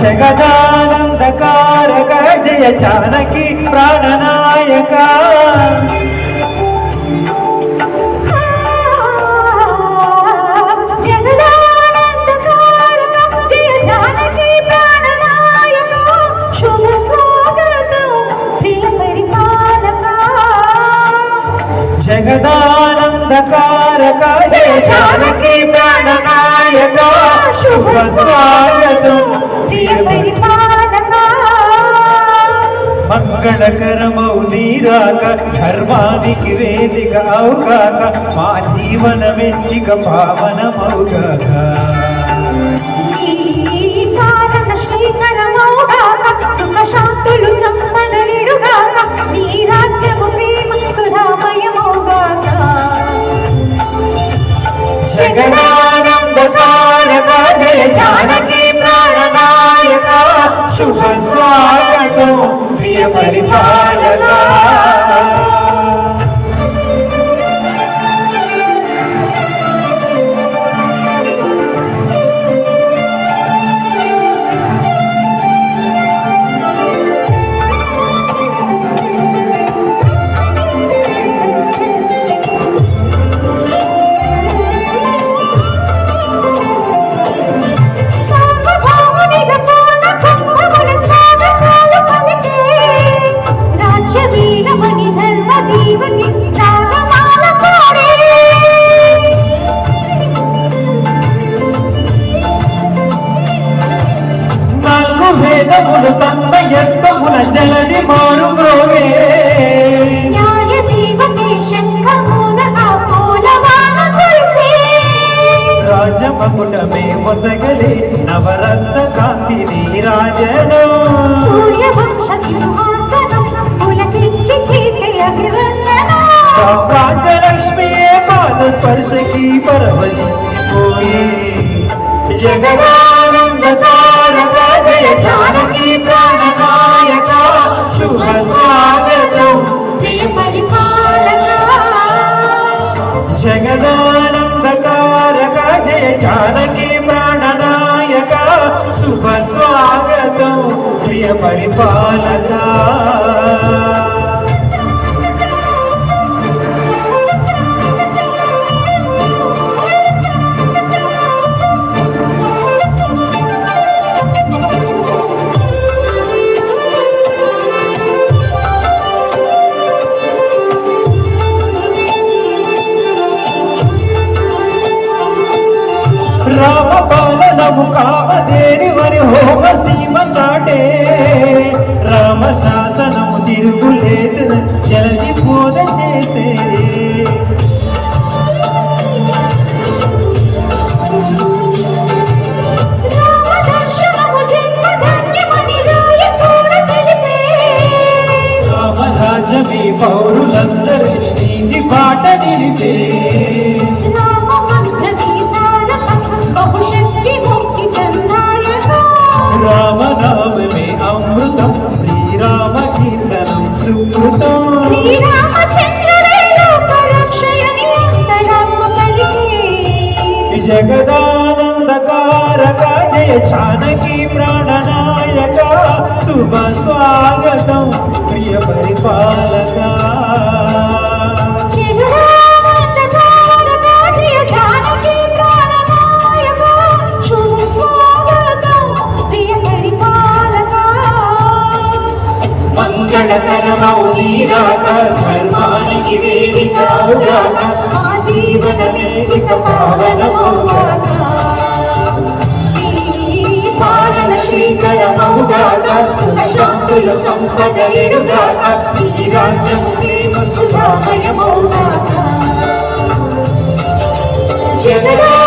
జగదానందకారక జయ జానకి ప్రాణనాయక. జగదానందకారక జయ జానకి ప్రాణనాయక. శుభ స్వాగతం. మంగళకరమౌ నీరాక ధర్మానికి వేదిక అవుగాక మా జీవన మెచ్చిక పావనమవుగాక శ్రీకరమౌగాక ప్రియ వేదములు తన్మయత్వముల జలది మారు మ్రోగే రాజమకుటమే వసగలే నవరత్న కాంతిని రాజను స్పర్శకి పరవశించిపోయే జగదానంద తారక జయ జానకి ప్రాణనాయక శుభ స్వాగతం ప్రియ పరిపాలక జగదానందకారక జయ జానకి ప్రాణనాయక శుభ స్వాగతం ప్రియ పరిపాలక. రాము కావదేని వరి హోమ సీమ చాటే. రామ శాసనము తిరుగులేదు అమృతం శ్రీరామ కీర్తనం సుకృతం జగదానందకారక జయ ప్రాణనాయక శుభ స్వాగతం ప్రియ పరిపాలక. మంగళకరమౌ నీరాక ధర్మానికి వేదిక మా జీవన వేదిక పావనమౌగాక ఈ పాలన శ్రీకరమౌగాక సుఖ శాంతుల సంపద ఎడుగాక ఈ రాజ్యము ప్రేమ సుధామయమౌగాక జగదా